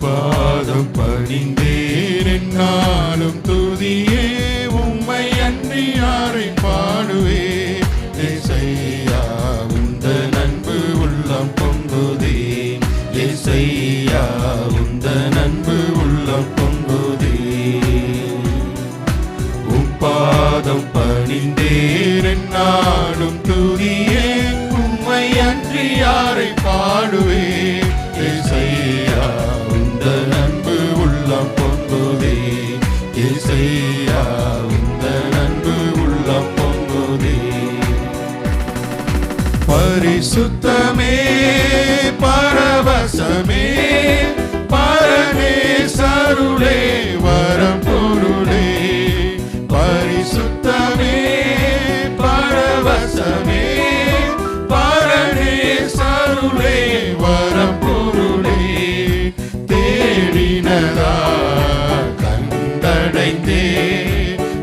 பாதம் பணிந்தேன் என்னாலும் துதியே உம்மை அன்றி யாரை பாடுவே? இசையா உந்த நண்பு உள்ளம் பொங்குதே இசையா உந்த நண்பு உள்ளம் பொங்குதே உம் பாதம் பணிந்தேன் நாடும் துதியே உம்மை அன்றி யாரை பாடுவே? பரிசுத்தமே பரவசமே பரமே சருளே வரப்பொருளே பரிசுத்தமே பரவசமே பரமே சருளே வரப்பொருளே தேடினதா கண்டடைந்தே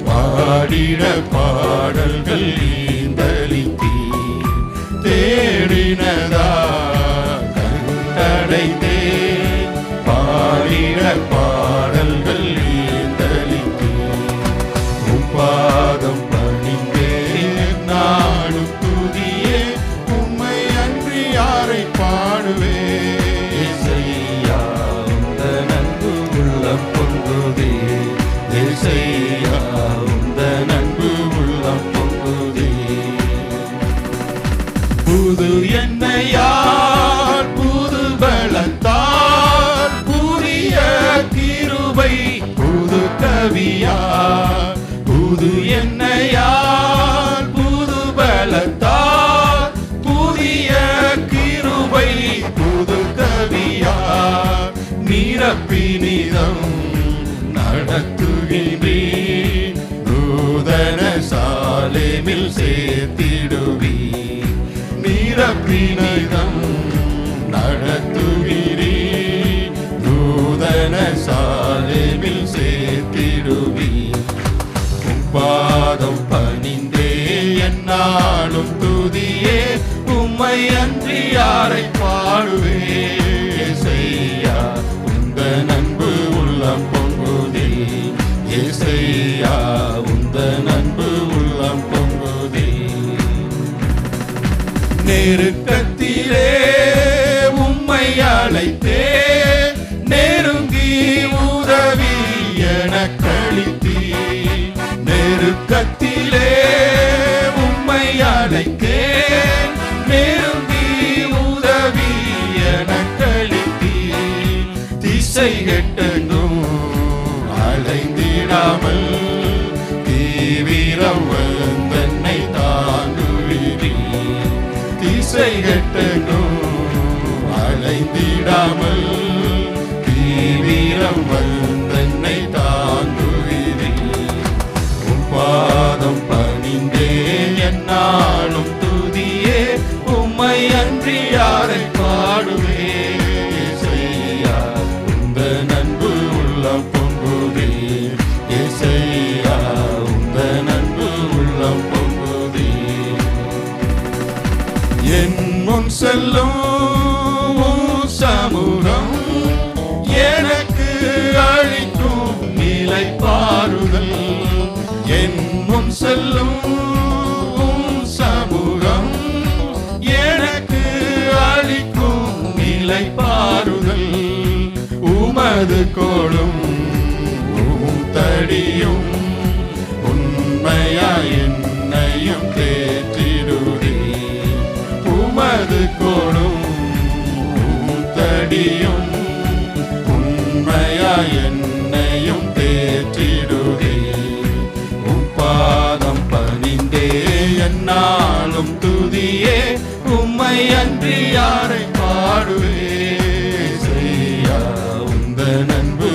பாடிட பாடல்கள் ஈந்தளித்தீ தேடினதா கண்டடைந்தே பாடிட பா புது புது பலத்தார் புதிய கிருபை புது கவியார் நிரப்பினிதம் நடத்துகின்றே நூதன சாலேமில் சேர்த்திடுவீ நிரப்பினிதம் நடத்துகிறீ நூதன சாலேமில் சேர்த்திடுவீ பாதம் பணிந்தே என்னாலும் துதியே உம்மை அன்றி யாரை பாடுவே? செய்யா உந்த நண்பு உள்ளம் பொங்குதே செய்யா உந்த நண்பு உள்ளம் பொங்குதே நெருக்கத்திலே உம்மை அழைத்தே நெருக்கத்திலே உம்மை அழைத்தே நெருங்கி உதவி எனக்களித்தீ திசை கெட்டெங்கும் அலைந்திடாமல் தீவிரம் தன்னை தாங்குகிறீ திசை கெட்டெங்கும் அலைந்திடாமல் யாரை தேற்றிடும் உண்மையாய் என்னையும் தேற்றிடுடி உமது கோடும் தடியும் உண்மையாய் என்னையும் தேற்றிடுடி உப்பாதம் பணிந்தே என்னாலும் துதியே உம்மை அன்றி யாரை பாடுவே. செய்யா உந்த நண்பு